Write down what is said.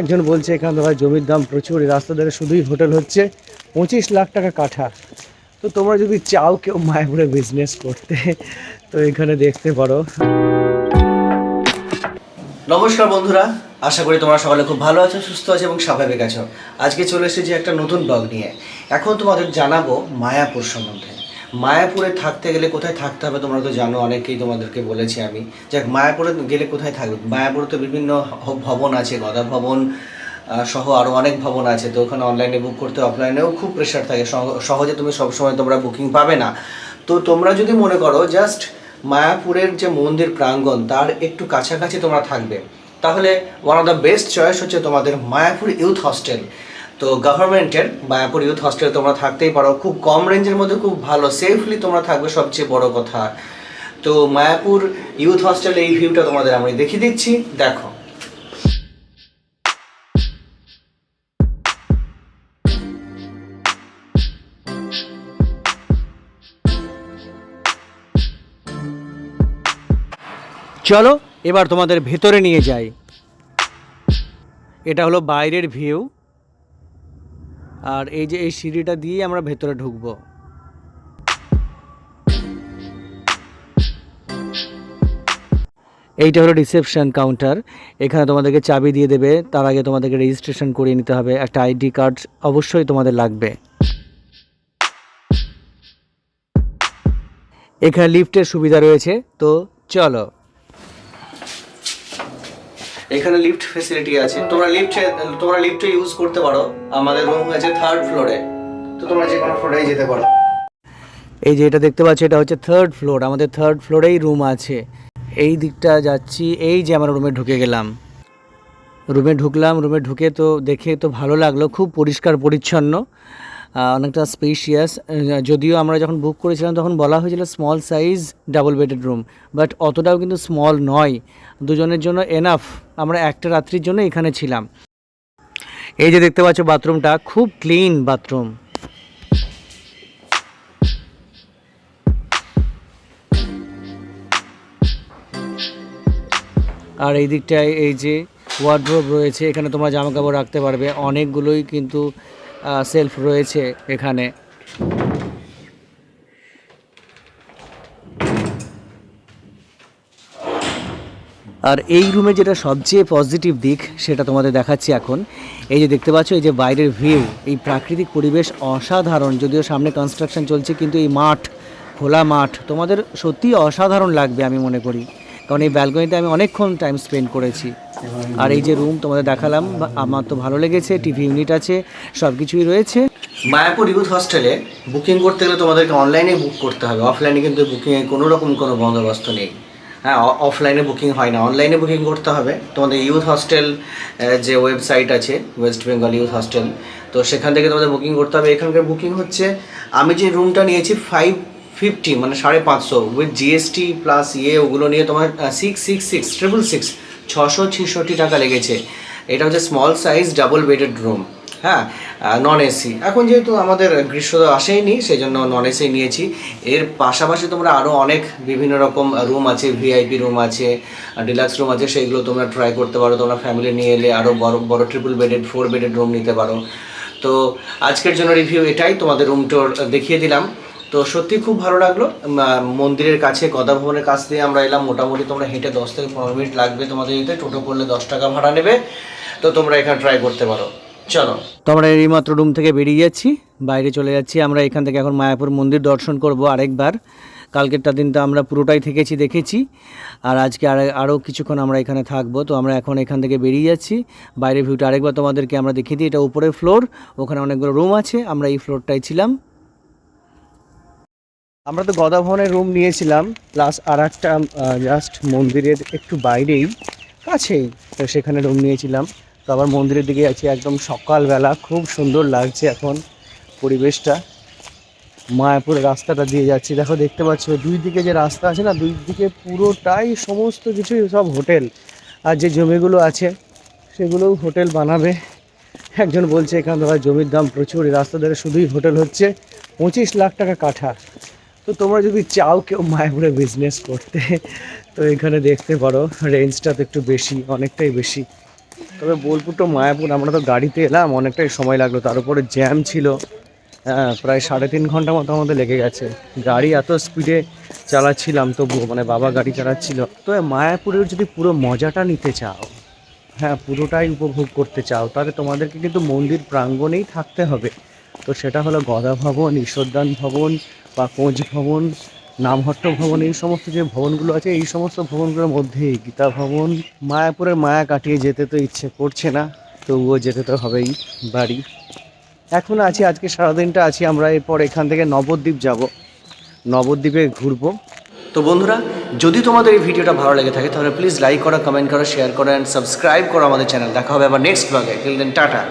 একজন বলছে এখানে ভাই, জমির দাম প্রচুর রাস্তা ধারে শুধুই হোটেল হচ্ছে, পঁচিশ লাখ টাকা কাঠা। তো তোমরা যদি চাও কেউ মায়াপুরে বিজনেস করতে, তো এখানে দেখতে পারো। নমস্কার বন্ধুরা, আশা করি তোমরা সকলে খুব ভালো আছো, সুস্থ আছো এবং স্বাভাবিক আছো। আজকে চলে এসেছি একটা নতুন ব্লগ নিয়ে। এখন তোমাদের জানাব মায়াপুর সম্বন্ধে। মায়াপুরে থাকতে গেলে কোথায় থাকতে হবে তোমরা তো জানো, অনেকেই তোমাদেরকে বলেছি আমি। যে মায়াপুরে গেলে কোথায় থাকবে? মায়াপুরে তো বিভিন্ন ভবন আছে, গদা ভবন সহ আরও অনেক ভবন আছে। তো ওখানে অনলাইনে বুক করতে অফলাইনেও খুব প্রেশার থাকে। সহ- সহজে তুমি সবসময় তোমরা বুকিং পাবে না। তো তোমরা যদি মনে করো জাস্ট মায়াপুরের যে মন্দির প্রাঙ্গণ, তার একটু কাছাকাছি তোমরা থাকবে। তাহলে one of the best choice হচ্ছে তোমাদের মায়াপুর ইউথ হস্টেল তো গভর্নমেন্টের মায়াপুর ইউথ হস্টেল তোমরা থাকতেই পারো। খুব কম রেঞ্জের মধ্যে খুব ভালো সেফলি তোমরা থাকবে সবচেয়ে বড় কথা। তো মায়াপুর ইউথ হস্টেল এই ভিউটা তোমাদের আমি দেখিয়ে দিচ্ছি। দেখো। চলো, এবার তোমাদের ভেতরে নিয়ে যাই। এটা হলো বাইরের ভিউ আর এই যে এই সিঁড়িটা দিয়ে আমরা ভেতরে ঢুকবো। এইটা হলো রিসেপশন কাউন্টার। এখানে তোমাদেরকে চাবি দিয়ে দেবে, তার আগে তোমাদেরকে রেজিস্ট্রেশন করিয়ে নিতে হবে। একটা আইডি কার্ড অবশ্যই তোমাদের লাগবে। এখানে লিফটের সুবিধা রয়েছে, তো চলো। এখানে লিফট ফেসিলিটি আছে। তোমরা লিফটে তোমরা লিফটে ইউজ করতে পারো। আমাদের রুম আছে থার্ড ফ্লোরে তো তোমরা যে কোনো ফ্লোরে যেতে পারো। এই যে এটা দেখতে পাচ্ছ, এটা হচ্ছে থার্ড ফ্লোর আমাদের থার্ড ফ্লোরেই রুম আছে। এই দিকটা যাচ্ছি, এই যে আমরা রুমে ঢুকে গেলাম। রুমে ঢুকলাম রুমে ঢুকে তো দেখে তো ভালো লাগল। খুব পরিষ্কার, পরিচ্ছন্ন। অনেকটা স্পেশিয়াস যদিও আমরা যখন বুক করেছিলাম তখন বলা হয়েছিল small size double bedded room but অতটাও কিন্তু স্মল নয়। দুজনের জন্য এনাফ আমরা একটা রাত্রির জন্য এখানে ছিলাম। এই যে দেখতে পাচ্ছ বাথরুমটা, খুব ক্লিন বাথরুম আর এই দিকটায় এই যে ওয়ার্ড্রোব রয়েছে, এখানে তোমরা জামা কাপড় রাখতে পারবে। অনেকগুলোই কিন্তু সেলফ রয়েছে এখানে। আর এই রুমে যেটা সবচেয়ে পজিটিভ দিক, সেটা তোমাদের দেখাচ্ছি এখন। এই যে দেখতে পাচ্ছ, এই যে বাইরের ভিউ এই প্রাকৃতিক পরিবেশ অসাধারণ। যদিও সামনে কনস্ট্রাকশন চলছে, কিন্তু এই মাঠ, খোলা মাঠ, তোমাদের সত্যি অসাধারণ লাগবে আমি মনে করি। কারণ এই ব্যালকনিতে আমি অনেকক্ষণ টাইম স্পেন্ড করেছি। আর এই যে রুম তোমাদের দেখালাম, আমার তো ভালো লেগেছে টিভি ইউনিট আছে সব কিছুই রয়েছে। মায়াপুর ইউথ হস্টেলে বুকিং করতে গেলে তোমাদেরকে অনলাইনে বুক করতে হবে। অফলাইনে কিন্তু বুকিংয়ে কোনো রকম কোনো বন্দোবস্ত নেই। হ্যাঁ অফলাইনে বুকিং হয় না। অনলাইনে বুকিং করতে হবে। তোমাদের ইউথ হস্টেল যে ওয়েবসাইট আছে ওয়েস্ট বেঙ্গল ইউথ হস্টেল তো সেখান থেকে তোমাদের বুকিং করতে হবে। এখানকার বুকিং হচ্ছে, আমি যে রুমটা নিয়েছি ফাইভ ফিফটি মানে সাড়ে পাঁচশো উইথ জিএসটি প্লাস ইয়ে ওগুলো নিয়ে তোমার six six six triple six ছশো ছেষট্টি টাকা লেগেছে। এটা হচ্ছে small size double bedded room হ্যাঁ নন এসি এখন যেহেতু আমাদের গ্রীষ্ম তো আসেইনি সেই জন্য নন এসি নিয়েছি। এর পাশাপাশি তোমরা আরও অনেক বিভিন্ন রকম রুম আছে ভিআইপি রুম আছে ডিলাক্স রুম আছে সেইগুলো তোমরা ট্রাই করতে পারো। তোমরা ফ্যামিলি নিয়ে এলে আরও বড় বড় triple bedded four bedded room নিতে পারো। তো আজকের জন্য রিভিউ এটাই। তোমাদের রুম টোর দেখিয়ে দিলাম। তো সত্যি খুব ভালো লাগল। মন্দিরের কাছে গদা ভবনের কাছ দিয়ে আমরা এলাম। মোটামুটি তোমরা হেঁটে দশ থেকে পনেরো মিনিট লাগবে তোমাদের যেতে। টোটো করলে দশ টাকা ভাড়া নেবে। তো তোমরা এখানে ট্রাই করতে পারো। চলো। তো আমরা এইমাত্র রুম থেকে বেরিয়ে যাচ্ছি। বাইরে চলে যাচ্ছি। আমরা এখান থেকে এখন মায়াপুর মন্দির দর্শন করব আরেকবার। কালকেরটা দিন তো আমরা পুরোটাই থেকেছি, দেখেছি। আর আজকে আর আরও কিছুক্ষণ আমরা এখানে থাকব। তো আমরা এখন এখান থেকে বেরিয়ে যাচ্ছি। বাইরের ভিউটা আরেকবার তোমাদেরকে আমরা দেখিয়ে দিই। এটা উপরের ফ্লোর ওখানে অনেকগুলো রুম আছে। আমরা এই ফ্লোরটাই ছিলাম। আমরা তো গদা ভবনের রুম নিয়েছিলাম প্লাস আর একটা জাস্ট মন্দিরের একটু বাইরেই কাছেই, তো সেখানে রুম নিয়েছিলাম। তো আবার মন্দিরের দিকে আছি একদম সকালবেলা, খুব সুন্দর লাগছে এখন পরিবেশটা। মায়াপুর রাস্তাটা দিয়ে যাচ্ছি। দেখো, দেখতে পাচ্ছ, দুই দিকে যে রাস্তা আছে না, দুই দিকে পুরোটাই সমস্ত কিছুই সব হোটেল। আর যে জমিগুলো আছে, সেগুলোও হোটেল বানাবে। একজন বলছে, এখানে ভাই জমির দাম প্রচুর রাস্তা ধারে শুধুই হোটেল হচ্ছে, পঁচিশ লাখ টাকা কাঠা। তো তোমরা যদি চাও কেউ মায়াপুরে বিজনেস করতে, তো এখানে দেখতে পারো রেঞ্জটা তো একটু বেশি, অনেকটাই বেশি। তবে বোলপুর তো মায়াপুর আমরা তো গাড়িতে এলাম, অনেকটাই সময় লাগল। তার উপরে জ্যাম ছিল হ্যাঁ প্রায় সাড়ে তিন ঘণ্টা মতো আমাদের লেগে গেছে। গাড়ি এত স্পিডে চালাচ্ছিলাম, তবুও মানে বাবা গাড়ি চালাচ্ছিল। তো মায়াপুরের যদি পুরো মজাটা নিতে চাও হ্যাঁ পুরোটাই উপভোগ করতে চাও, তাহলে তোমাদেরকে কিন্তু মন্দির প্রাঙ্গণেই থাকতে হবে। তো সেটা হলো গদা ভবন, ঈশ্বরদান ভবন বা কোচ ভবন, নামহট্ট ভবন, এই সমস্ত যে ভবনগুলো আছে, এই সমস্ত ভবনগুলোর মধ্যেই গীতা ভবন, মায়াপুরের মায়া কাটিয়ে যেতে তো ইচ্ছে করছে না, তবুও যেতে তো হবেই বাড়ি। এখন আছি, আজকে সারাদিনটা আছি, আমরা এরপর এখান থেকে নবদ্বীপ যাব। নবদ্বীপে ঘুরবো। তো বন্ধুরা, যদি তোমাদের এই ভিডিওটা ভালো লেগে থাকে, তাহলে প্লিজ লাইক করো কমেন্ট করো শেয়ার করো অ্যান্ড সাবস্ক্রাইব করো আমাদের চ্যানেল দেখা হবে আবার নেক্সট ব্লগে দেন টাটা।